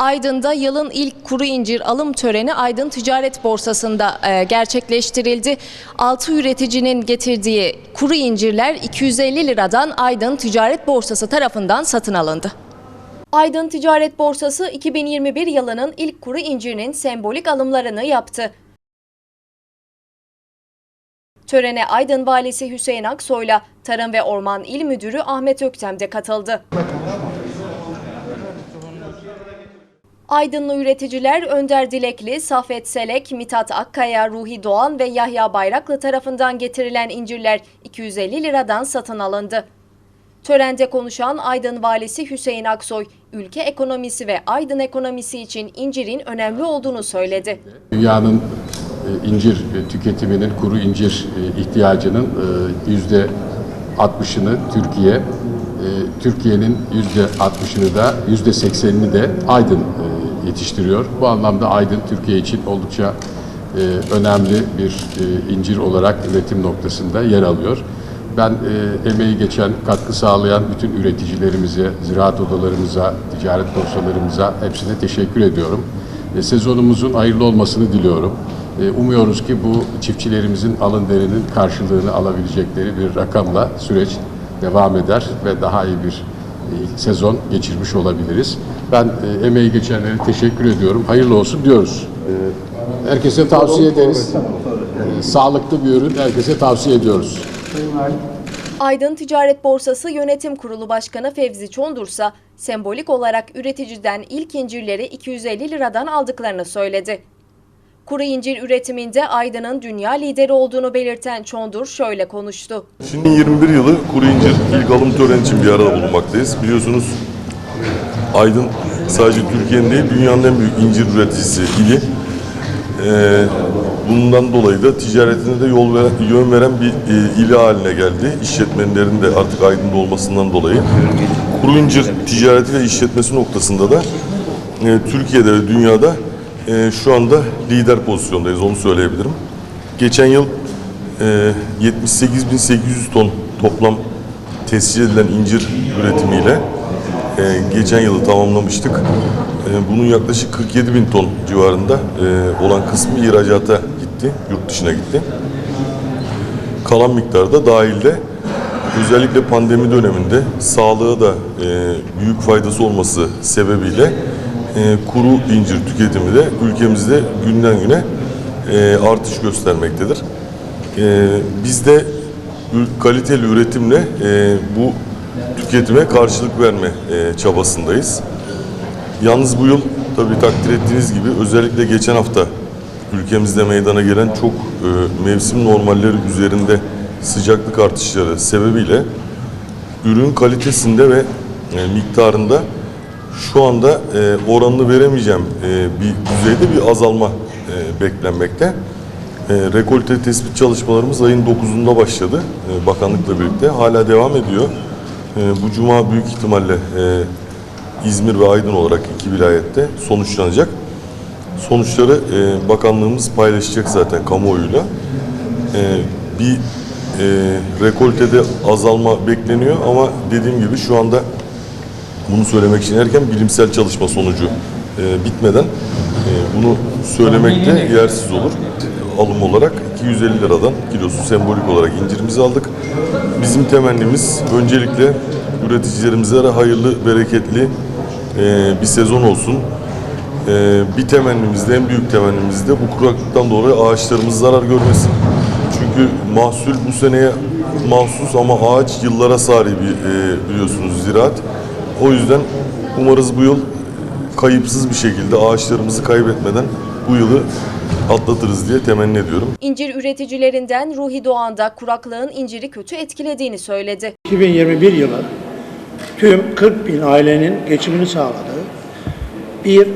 Aydın'da yılın ilk kuru incir alım töreni Aydın Ticaret Borsası'nda e, gerçekleştirildi. 6 üreticinin getirdiği kuru incirler 250 liradan Aydın Ticaret Borsası tarafından satın alındı. Aydın Ticaret Borsası 2021 yılının ilk kuru incirinin sembolik alımlarını yaptı. Törene Aydın Valisi Hüseyin Aksoy'la Tarım ve Orman İl Müdürü Ahmet Öktem de katıldı. Aydınlı üreticiler Önder Dilekli, Safet Selek, Mithat Akkaya, Ruhi Doğan ve Yahya Bayraklı tarafından getirilen incirler 250 liradan satın alındı. Törende konuşan Aydın Valisi Hüseyin Aksoy, ülke ekonomisi ve Aydın ekonomisi için incirin önemli olduğunu söyledi. Dünyanın e, incir e, tüketiminin, kuru incir e, ihtiyacının yüzde 60'ını Türkiye, Türkiye'nin yüzde 60'ını da yüzde 80'ini de Aydın yetiştiriyor. Bu anlamda Aydın Türkiye için oldukça e, önemli bir e, incir olarak üretim noktasında yer alıyor. Ben e, emeği geçen, katkı sağlayan bütün üreticilerimize, ziraat odalarımıza, ticaret borsalarımıza hepsine teşekkür ediyorum. E, sezonumuzun hayırlı olmasını diliyorum. E, umuyoruz ki bu çiftçilerimizin alın derinin karşılığını alabilecekleri bir rakamla süreç devam eder ve daha iyi bir e, sezon geçirmiş olabiliriz. Ben e, emeği geçenlere teşekkür ediyorum. Hayırlı olsun diyoruz. E, herkese tavsiye ederiz. E, sağlıklı bir ürün herkese tavsiye ediyoruz. Aydın Ticaret Borsası Yönetim Kurulu Başkanı Fevzi Çondursa, sembolik olarak üreticiden ilk incirleri 250 liradan aldıklarını söyledi. Kuru incir üretiminde Aydın'ın dünya lideri olduğunu belirten Çondur şöyle konuştu. Şimdi 21 yılı kuru incir ilk alım töreni için bir arada bulunmaktayız. Biliyorsunuz Aydın sadece Türkiye'nin değil dünyanın en büyük incir üreticisi ili. Ee, bundan dolayı da ticaretine de yol veren, yön veren bir e, ili haline geldi. İşletmelerin de artık Aydın'da olmasından dolayı. Kuru incir ticareti ve işletmesi noktasında da e, Türkiye'de ve dünyada e, şu anda lider pozisyondayız onu söyleyebilirim. Geçen yıl e, 78.800 ton toplam tescil edilen incir üretimiyle e, geçen yılı tamamlamıştık. E, bunun yaklaşık 47 bin ton civarında e, olan kısmı ihracata gitti, yurt dışına gitti. Kalan miktarı da dahilde özellikle pandemi döneminde sağlığa da e, büyük faydası olması sebebiyle e, kuru incir tüketimi de ülkemizde günden güne e, artış göstermektedir. E, biz de kaliteli üretimle e, bu tüketime karşılık verme e, çabasındayız. Yalnız bu yıl tabii takdir ettiğiniz gibi özellikle geçen hafta ülkemizde meydana gelen çok e, mevsim normalleri üzerinde sıcaklık artışları sebebiyle ürün kalitesinde ve e, miktarında şu anda e, oranını veremeyeceğim e, bir düzeyde bir azalma e, beklenmekte. E, rekolte tespit çalışmalarımız ayın 9'unda başladı e, bakanlıkla birlikte. Hala devam ediyor. E, bu cuma büyük ihtimalle e, İzmir ve Aydın olarak iki vilayette sonuçlanacak. Sonuçları e, bakanlığımız paylaşacak zaten kamuoyuyla. E, bir e, rekoltede azalma bekleniyor ama dediğim gibi şu anda bunu söylemek için erken bilimsel çalışma sonucu e, bitmeden e, bunu söylemek de yersiz olur. Alım olarak 250 liradan kilosu sembolik olarak incirimizi aldık. Bizim temennimiz öncelikle üreticilerimize hayırlı, bereketli e, bir sezon olsun. E, bir temennimiz de, en büyük temennimiz de bu kuraklıktan dolayı ağaçlarımız zarar görmesin. Çünkü mahsul bu seneye mahsus ama ağaç yıllara sari bir e, biliyorsunuz ziraat. O yüzden umarız bu yıl kayıpsız bir şekilde ağaçlarımızı kaybetmeden bu yılı atlatırız diye temenni ediyorum. İncir üreticilerinden Ruhi Doğan da kuraklığın inciri kötü etkilediğini söyledi. 2021 yılı tüm 40 bin ailenin geçimini sağladığı bir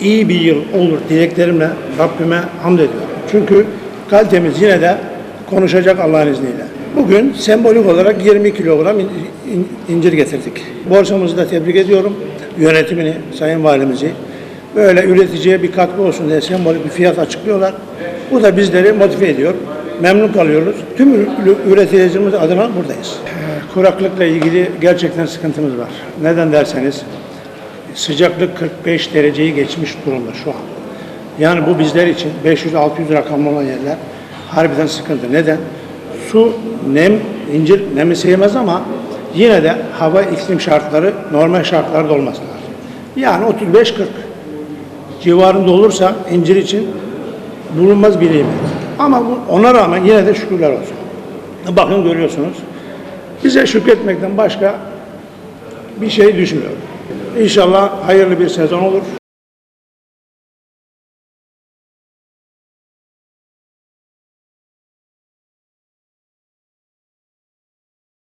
iyi bir yıl olur dileklerimle Rabbime hamd ediyorum. Çünkü kalitemiz yine de konuşacak Allah'ın izniyle. Bugün sembolik olarak 20 kilogram in- in- incir getirdik. Borsamızı da tebrik ediyorum. Yönetimini, Sayın Valimizi. Böyle üreticiye bir katkı olsun diye sembolik bir fiyat açıklıyorlar. Bu da bizleri motive ediyor. Memnun kalıyoruz. Tüm üreticimiz adına buradayız. Ee, Kuraklıkla ilgili gerçekten sıkıntımız var. Neden derseniz Sıcaklık 45 dereceyi geçmiş durumda şu an. Yani bu bizler için 500-600 rakamlı olan yerler harbiden sıkıntı. Neden? Su, nem, incir nemi sevmez ama yine de hava iklim şartları normal şartlarda olması lazım. Yani 35-40 civarında olursa incir için bulunmaz bir nimet. Ama bu, ona rağmen yine de şükürler olsun. Bakın görüyorsunuz. Bize şükretmekten başka bir şey düşmüyor. İnşallah hayırlı bir sezon olur.